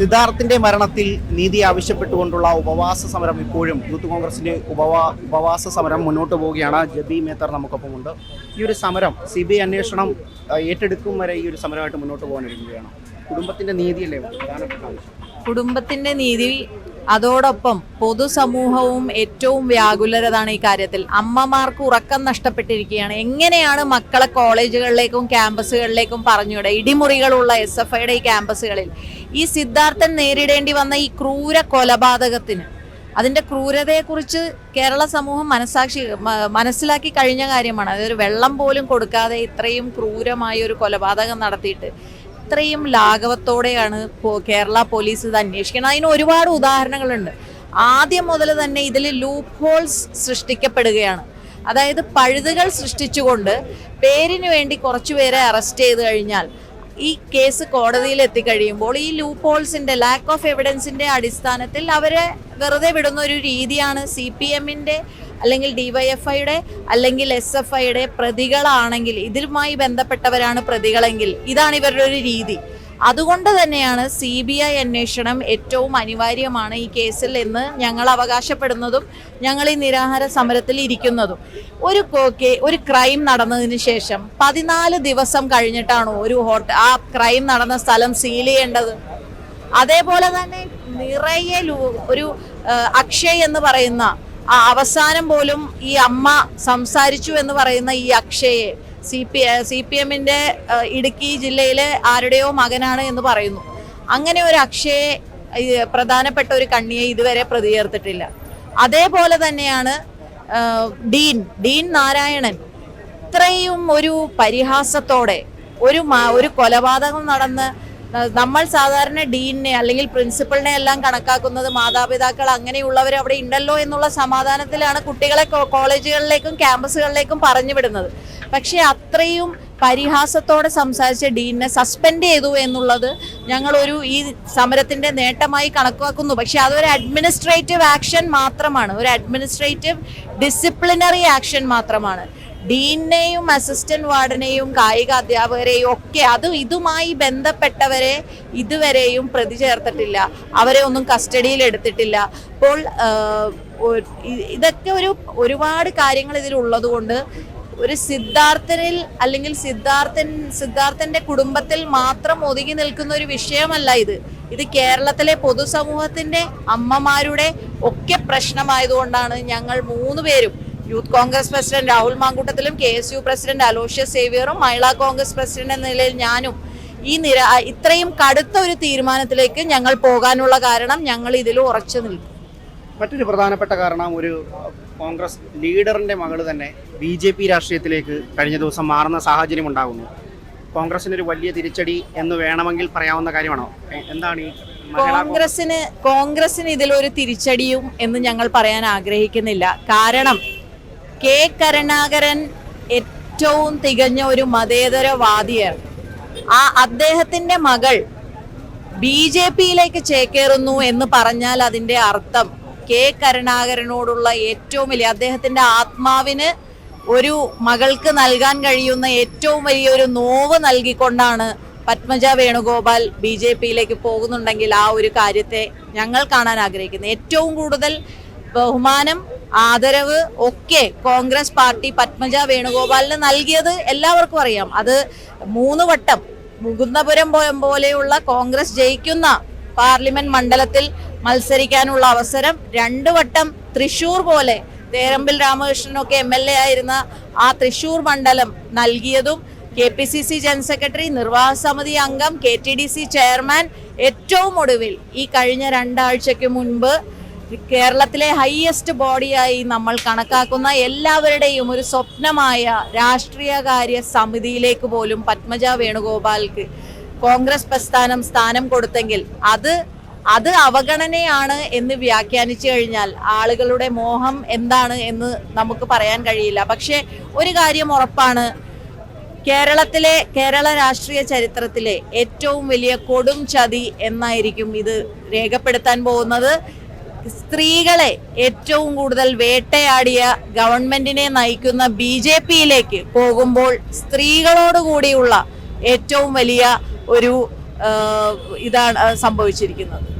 സിദ്ധാർത്ഥിന്റെ മരണത്തിൽ നീതി ആവശ്യപ്പെട്ടുകൊണ്ടുള്ള ഉപവാസ സമരം ഇപ്പോഴും യൂത്ത് കോൺഗ്രസിന്റെ ഉപവാ ഉപവാസ സമരം മുന്നോട്ട് പോവുകയാണ്. ജബി മേത്തർ നമുക്കൊപ്പമുണ്ട് ഈ ഒരു സമരം സി ബി ഐ അന്വേഷണം ഏറ്റെടുക്കും വരെ ഈ ഒരു സമരമായിട്ട് മുന്നോട്ട് പോകാനിരിക്കുകയാണ്. കുടുംബത്തിന്റെ നീതിയല്ലേ? പ്രധാനപ്പെട്ട ആവശ്യം. കുടുംബത്തിന്റെ നീതി അതോടൊപ്പം പൊതുസമൂഹവും ഏറ്റവും വ്യാകുലരതാണ് ഈ കാര്യത്തിൽ. അമ്മമാർക്ക് ഉറക്കം നഷ്ടപ്പെട്ടിരിക്കുകയാണ്. എങ്ങനെയാണ് മക്കളെ കോളേജുകളിലേക്കും ക്യാമ്പസുകളിലേക്കും പറഞ്ഞുവിടുക? ഇടിമുറികളുള്ള എസ് എഫ് ഐയുടെ ഈ ക്യാമ്പസുകളിൽ. ഈ സിദ്ധാർത്ഥൻ നേരിടേണ്ടി വന്ന ഈ ക്രൂര കൊലപാതകത്തിന് അതിന്റെ ക്രൂരതയെക്കുറിച്ച് കേരള സമൂഹം മനസാക്ഷി മനസ്സിലാക്കി കഴിഞ്ഞ കാര്യമാണ്. അതൊരു വെള്ളം പോലും കൊടുക്കാതെ ഇത്രയും ക്രൂരമായ ഒരു കൊലപാതകം നടത്തിയിട്ട്. ഇത്രയും ലാഘവത്തോടെയാണ് കേരള പോലീസ് ഇത് അന്വേഷിക്കുന്നത് അതിന് ഒരുപാട് ഉദാഹരണങ്ങളുണ്ട്. ആദ്യം മുതൽ തന്നെ ഇതിൽ ലൂപ്പ് ഹോൾസ് സൃഷ്ടിക്കപ്പെടുകയാണ്. അതായത് പഴുതുകൾ സൃഷ്ടിച്ചുകൊണ്ട് പേരിന് വേണ്ടി കുറച്ചുപേരെ അറസ്റ്റ് ചെയ്ത് കഴിഞ്ഞാൽ ഈ കേസ് കോടതിയിൽ എത്തിക്കഴിയുമ്പോൾ ഈ ലൂപ്പ് ഹോൾസിന്റെ ലാക്ക് ഓഫ് എവിഡൻസിന്റെ അടിസ്ഥാനത്തിൽ അവരെ വെറുതെ വിടുന്ന ഒരു രീതിയാണ് സി പി എമ്മിന്റെ അല്ലെങ്കിൽ ഡിവൈഎഫ്ഐയുടെ അല്ലെങ്കിൽ എസ് എഫ് ഐയുടെ പ്രതികളാണെങ്കിൽ ഇതുമായി ബന്ധപ്പെട്ടവരാണ് പ്രതികളെങ്കിൽ ഇതാണ് ഇവരുടെ ഒരു രീതി. അതുകൊണ്ട് തന്നെയാണ് സി ബി ഐ അന്വേഷണം ഏറ്റവും അനിവാര്യമാണ് ഈ കേസിൽ എന്ന് ഞങ്ങൾ അവകാശപ്പെടുന്നതും ഞങ്ങൾ ഈ നിരാഹാര സമരത്തിൽ ഇരിക്കുന്നതും. ഒരു ഒരു ക്രൈം നടന്നതിന് ശേഷം പതിനാല് ദിവസം കഴിഞ്ഞിട്ടാണോ ഒരു ഹോട്ട ആ ക്രൈം നടന്ന സ്ഥലം സീൽ ചെയ്യേണ്ടത്? അതേപോലെ തന്നെ നിറയെ ഒരു അക്ഷയ് എന്ന് പറയുന്ന ആ അവസാനം പോലും ഈ അമ്മ സംസാരിച്ചു എന്ന് പറയുന്ന ഈ അക്ഷയെ സി പി സി പി എമ്മിന്റെ ഇടുക്കി ജില്ലയിലെ ആരുടെയോ മകനാണ് എന്ന് പറയുന്നു. അങ്ങനെ ഒരു അക്ഷയെ പ്രധാനപ്പെട്ട ഒരു കണ്ണിയെ ഇതുവരെ പ്രതിചേർത്തിട്ടില്ല അതേപോലെ തന്നെയാണ് ഡീൻ ഡീൻ നാരായണൻ. ഇത്രയും ഒരു പരിഹാസത്തോടെ ഒരു ഒരു കൊലപാതകം നടന്ന് നമ്മൾ സാധാരണ ഡീനിനെ അല്ലെങ്കിൽ പ്രിൻസിപ്പളിനെ എല്ലാം കണക്കാക്കുന്നത് മാതാപിതാക്കൾ അങ്ങനെയുള്ളവർ അവിടെ ഉണ്ടല്ലോ എന്നുള്ള സമാധാനത്തിലാണ് കുട്ടികളെ കോളേജുകളിലേക്കും ക്യാമ്പസുകളിലേക്കും പറഞ്ഞു വിടുന്നത്. പക്ഷേ അത്രയും പരിഹാസത്തോടെ സംസാരിച്ച ഡീനിനെ സസ്പെൻഡ് ചെയ്തു എന്നുള്ളത് ഞങ്ങളൊരു ഈ സമരത്തിന്റെ നേട്ടമായി കണക്കാക്കുന്നു. പക്ഷേ അതൊരു അഡ്മിനിസ്ട്രേറ്റീവ് ആക്ഷൻ മാത്രമാണ്. ഒരു അഡ്മിനിസ്ട്രേറ്റീവ് ഡിസിപ്ലിനറി ആക്ഷൻ മാത്രമാണ്. ഡീനെയും അസിസ്റ്റന്റ് വാർഡനെയും കായിക അധ്യാപകരെയും ഒക്കെ അത് ഇതുമായി ബന്ധപ്പെട്ടവരെ ഇതുവരെയും പ്രതി ചേർത്തിട്ടില്ല. അവരെ ഒന്നും കസ്റ്റഡിയിൽ എടുത്തിട്ടില്ല. അപ്പോൾ ഇതൊക്കെ ഒരു ഒരുപാട് കാര്യങ്ങൾ ഇതിലുള്ളത് കൊണ്ട് ഒരു സിദ്ധാർത്ഥനിൽ അല്ലെങ്കിൽ സിദ്ധാർത്ഥൻ സിദ്ധാർത്ഥന്റെ കുടുംബത്തിൽ മാത്രം ഒതുങ്ങി നിൽക്കുന്ന ഒരു വിഷയമല്ല ഇത്. ഇത് കേരളത്തിലെ പൊതുസമൂഹത്തിന്റെ അമ്മമാരുടെ ഒക്കെ പ്രശ്നമായതുകൊണ്ടാണ് ഞങ്ങൾ മൂന്ന് പേരും youth Congress president Rahul മാങ്കൂട്ടത്തിലും K S U president Aloysius സേവിയറും Mahila Congress president എന്ന നിലയിൽ ഞാനും ഈ നിര ഇത്രയും കടുത്ത ഒരു തീരുമാനത്തിലേക്ക് ഞങ്ങൾ പോകാനുള്ള കാരണം ഞങ്ങൾ ഇതിൽ ഉറച്ചു നിൽക്കും. മറ്റൊരു പ്രധാനപ്പെട്ട കാരണം ഒരു കോൺഗ്രസ് ലീഡറിന്റെ മകൾ തന്നെ ബി ജെ പി രാഷ്ട്രീയത്തിലേക്ക് കഴിഞ്ഞ ദിവസം മാറുന്ന സാഹചര്യം ഉണ്ടാകുന്നു. കോൺഗ്രസിന് ഒരു വലിയ തിരിച്ചടി എന്ന് വേണമെങ്കിൽ പറയാവുന്ന കാര്യമാണോ? എന്താണ് ഈ കോൺഗ്രസിന് കോൺഗ്രസിന് ഇതിലൊരു തിരിച്ചടിയും എന്ന് ഞങ്ങൾ പറയാൻ ആഗ്രഹിക്കുന്നില്ല. കാരണം കെ കരുണാകരൻ ഏറ്റവും തികഞ്ഞ ഒരു മതേതരവാദിയാണ്. ആ അദ്ദേഹത്തിന്റെ മകൾ ബി ജെ പിയിലേക്ക് ചേക്കേറുന്നു എന്ന് പറഞ്ഞാൽ അതിന്റെ അർത്ഥം കെ കരുണാകരനോടുള്ള ഏറ്റവും വലിയ അദ്ദേഹത്തിന്റെ ആത്മാവിന് ഒരു മകൾക്ക് നൽകാൻ കഴിയുന്ന ഏറ്റവും വലിയൊരു നോവ് നൽകിക്കൊണ്ടാണ് പത്മജ വേണുഗോപാൽ ബി ജെ പിയിലേക്ക് പോകുന്നുണ്ടെങ്കിൽ ആ ഒരു കാര്യത്തെ ഞങ്ങൾ കാണാൻ ആഗ്രഹിക്കുന്നു. ഏറ്റവും കൂടുതൽ ബഹുമാനം ആദരവ് ഒക്കെ കോൺഗ്രസ് പാർട്ടി പത്മജ വേണുഗോപാലിന് നൽകിയത് എല്ലാവർക്കും അറിയാം. അത് മൂന്ന് വട്ടം മുകുന്ദപുരം പോലെയുള്ള കോൺഗ്രസ് ജയിക്കുന്ന പാർലമെന്റ് മണ്ഡലത്തിൽ മത്സരിക്കാനുള്ള അവസരം. രണ്ടു വട്ടം തൃശൂർ പോലെ തേരമ്പിൽ രാമകൃഷ്ണനൊക്കെ എം എൽ എ ആയിരുന്ന ആ തൃശൂർ മണ്ഡലം നൽകിയതും K P C C general secretary നിർവാഹ സമിതി അംഗം K T D C chairman ഏറ്റവും ഒടുവിൽ ഈ കഴിഞ്ഞ രണ്ടാഴ്ചയ്ക്ക് മുൻപ് കേരളത്തിലെ ഹയസ്റ്റ് ബോഡിയായി നമ്മൾ കണക്കാക്കുന്ന എല്ലാവരുടെയും ഒരു സ്വപ്നമായ രാഷ്ട്രീയകാര്യ സമിതിയിലേക്ക് പോലും പത്മജ വേണുഗോപാൽക്ക് കോൺഗ്രസ് പ്രസ്ഥാനം സ്ഥാനം കൊടുത്തെങ്കിൽ അത് അത് അവഗണനയാണ് എന്ന് വ്യാഖ്യാനിച്ചു കഴിഞ്ഞാൽ ആളുകളുടെ മോഹം എന്താണ് എന്ന് നമുക്ക് പറയാൻ കഴിയില്ല. പക്ഷെ ഒരു കാര്യം ഉറപ്പാണ്. കേരളത്തിലെ കേരള രാഷ്ട്രീയ ചരിത്രത്തിലെ ഏറ്റവും വലിയ കൊടും ചതി എന്നായിരിക്കും ഇത് രേഖപ്പെടുത്താൻ പോകുന്നത്. സ്ത്രീകളെ ഏറ്റവും കൂടുതൽ വേട്ടയാടിയ ഗവൺമെന്റിനെ നയിക്കുന്ന ബി ജെ പിയിലേക്ക് പോകുമ്പോൾ സ്ത്രീകളോട് കൂടിയുള്ള ഏറ്റവും വലിയ ഒരു ഇതാണ് സംഭവിച്ചിരിക്കുന്നത്.